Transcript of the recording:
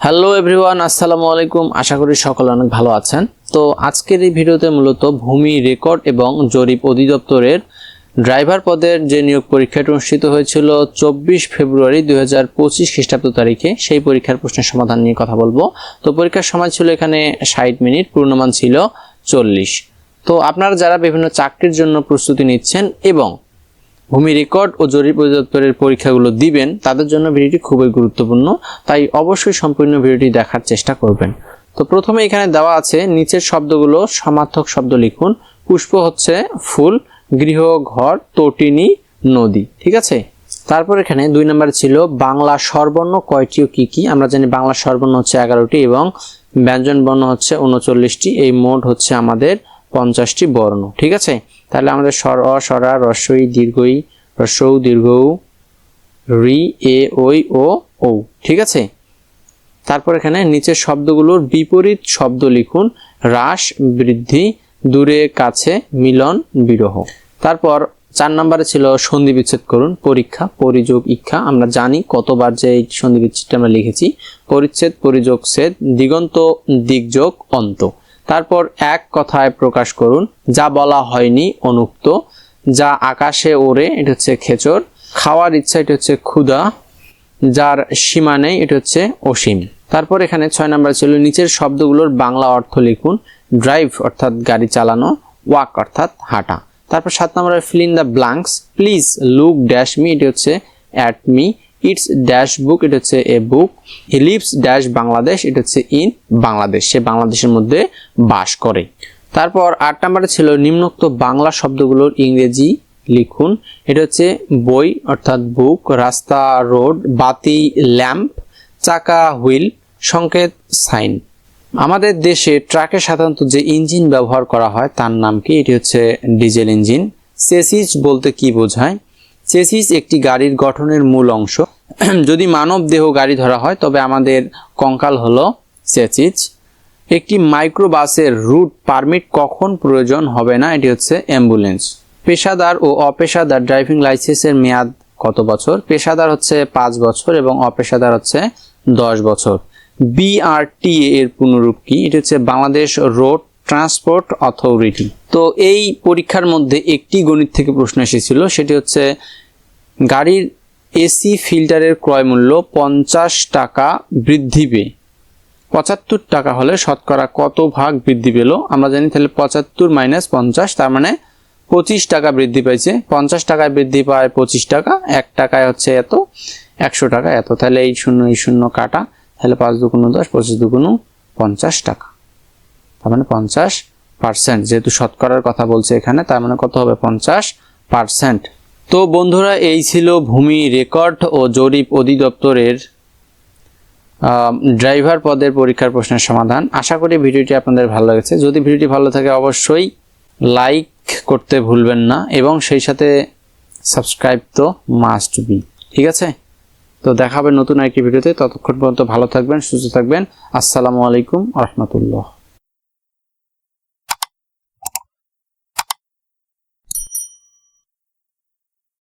Hello everyone, আসসালামু আলাইকুম। আশা করি সকলে অনেক ভালো আছেন। তো আজকের এই ভিডিওতে মূলত ভূমি রেকর্ড এবং জরিপ অধিদপ্তরের ড্রাইভার পদের যে নিয়োগ পরীক্ষাটি অনুষ্ঠিত হয়েছিল চব্বিশ ফেব্রুয়ারি দুই হাজার পঁচিশ খ্রিস্টাব্দ তারিখে, সেই পরীক্ষার প্রশ্নের সমাধান নিয়ে কথা বলব। তো পরীক্ষার সময় ছিল এখানে ষাট মিনিট, পূর্ণমান ছিল চল্লিশ। তো আপনারা যারা বিভিন্ন চাকরির জন্য প্রস্তুতি নিচ্ছেন এবং ভূমি রেকর্ড ও জরিপ অধিদপ্তরের পরীক্ষাগুলো দিবেন, তাদের জন্য ভিডিওটি খুবই গুরুত্বপূর্ণ। তাই অবশ্যই সম্পূর্ণ ভিডিওটি দেখার চেষ্টা করবেন। তো প্রথমে এখানে দেওয়া আছে, নিচের শব্দগুলো সমার্থক শব্দ লিখুন। পুষ্প হচ্ছে ফুল, গৃহ, ঘর, তটিনী, নদী, ঠিক আছে? তারপর এখানে দুই নম্বর ছিল বাংলা স্বরবর্ণ কয়টি ও কি কি? আমরা জানি বাংলা স্বরবর্ণ হচ্ছে এগারোটি এবং ব্যঞ্জন বর্ণ হচ্ছে উনচল্লিশটি। এই মোট হচ্ছে আমাদের পঞ্চাশটি বর্ণ, ঠিক আছে? তাহলে আমাদের স্বর, অ, স্বরা রস্বই দীর্ঘই, রস্যৌ, দীর্ঘৌ, রি, এ ওই ও ও ঠিক আছে? তারপর এখানে নিচের শব্দগুলোর বিপরীত শব্দ লিখুন, হ্রাস, বৃদ্ধি, দূরে, কাছে, মিলন, বিরহ। তারপর চার নম্বরে ছিল সন্ধি বিচ্ছেদ করুন, পরীক্ষা, পরিযোগ ইচ্ছা আমরা জানি কতবার যে এই সন্ধি বিচ্ছেদটা আমরা লিখেছি। পরিচ্ছেদ, পরিযোগ ছেদ দিগন্ত, দিগযোগ, অন্ত। তারপর এক কথায় প্রকাশ করুন, যা বলা হয়নি অনুক্ত, যা আকাশে ওড়ে এটা হচ্ছে খেচর, খাওয়ার ইচ্ছা এটা হচ্ছে ক্ষুধা, যার সীমা নেই এটা হচ্ছে অসীম। তারপর এখানে ছয় নাম্বার ছিল, নিচের শব্দগুলোর বাংলা অর্থ লিখুন ড্রাইভ অর্থাৎ গাড়ি চালানো ওয়াক অর্থাৎ হাঁটা। তারপর সাত নম্বরে fill in the blanks please look dash me এটা হচ্ছে at me it's dash book এটা হচ্ছে a book he lives dash Bangladesh এটা হচ্ছে ইন বাংলাদেশ সে বাংলাদেশের মধ্যে বাস করে। তারপর আট নম্বরে ছিল নিম্নোক্ত বাংলা শব্দগুলোর ইংরেজি লিখুন। এটা হচ্ছে বই, অর্থাৎ বুক রাস্তা রোড বাতি ল্যাম্প চাকা হুইল সংকেত সাইন আমাদের দেশে ট্রাকে সাধারণত যে ইঞ্জিন ব্যবহার করা হয়, তার নাম কি? এটি হচ্ছে ডিজেল ইঞ্জিন। চেসিস বলতে কি বোঝায়? চেসিস একটি গাড়ির গঠনের মূল অংশ। যদি মানব দেহ গাড়ি ধরা হয়, তবে আমাদের কঙ্কাল হলো চেসিস একটি মাইক্রোবাসের রুট পারমিট কখন প্রয়োজন হবে না, এটি হচ্ছে অ্যাম্বুলেন্স। পেশাদার ও অপেশাদার ড্রাইভিং লাইসেন্সের মেয়াদ কত বছর? পেশাদার হচ্ছে পাঁচ বছর এবং অপেশাদার হচ্ছে দশ বছর। বিআরটিএ এর পুনরূপ কি? এটি হচ্ছে বাংলাদেশ রোড ট্রান্সপোর্ট অথরিটি। তো এই পরীক্ষার মধ্যে একটি গণিত থেকে প্রশ্ন এসেছিল, সেটি হচ্ছে গাড়ির এসি ফিল্টারের ক্রয় মূল্য পঞ্চাশ টাকা বৃদ্ধি পেয়ে। পঁচাত্তর টাকা হলে শতকরা কত ভাগ বৃদ্ধি পেল? আমরা জানি তাহলে পঁচাত্তর মাইনাস পঞ্চাশ, তার মানে পঁচিশ টাকা বৃদ্ধি পাইছে। পঞ্চাশ টাকায় বৃদ্ধি পায় পঁচিশ টাকা, এক টাকায় হচ্ছে এত, একশো টাকা এত। তাহলে এই শূন্য এই শূন্য কাটা, তাহলে পাঁচ দুগুণ দশ, পঁচিশ দুগুণ পঞ্চাশ টাকা। তার মানে পঞ্চাশ পার্সেন্ট যেহেতু শতকরার কথা বলছে এখানে, তার মানে কত হবে? পঞ্চাশ পার্সেন্ট তো বন্ধুরা, এই ছিল ভূমি রেকর্ড ও জরিপ অধিদপ্তরের ড্রাইভার পদের পরীক্ষার প্রশ্নের সমাধান। আশা করি ভিডিওটি আপনাদের ভালো লেগেছে। যদি ভিডিওটি ভালো থাকে, অবশ্যই লাইক করতে ভুলবেন না এবং সেই সাথে সাবস্ক্রাইব তো মাস্ট বি ঠিক আছে? তো দেখাবে নতুন একটি ভিডিওতে। ততক্ষণ পর্যন্ত ভালো থাকবেন, সুস্থ থাকবেন। আসসালামু আলাইকুম রহমতুল্লাহ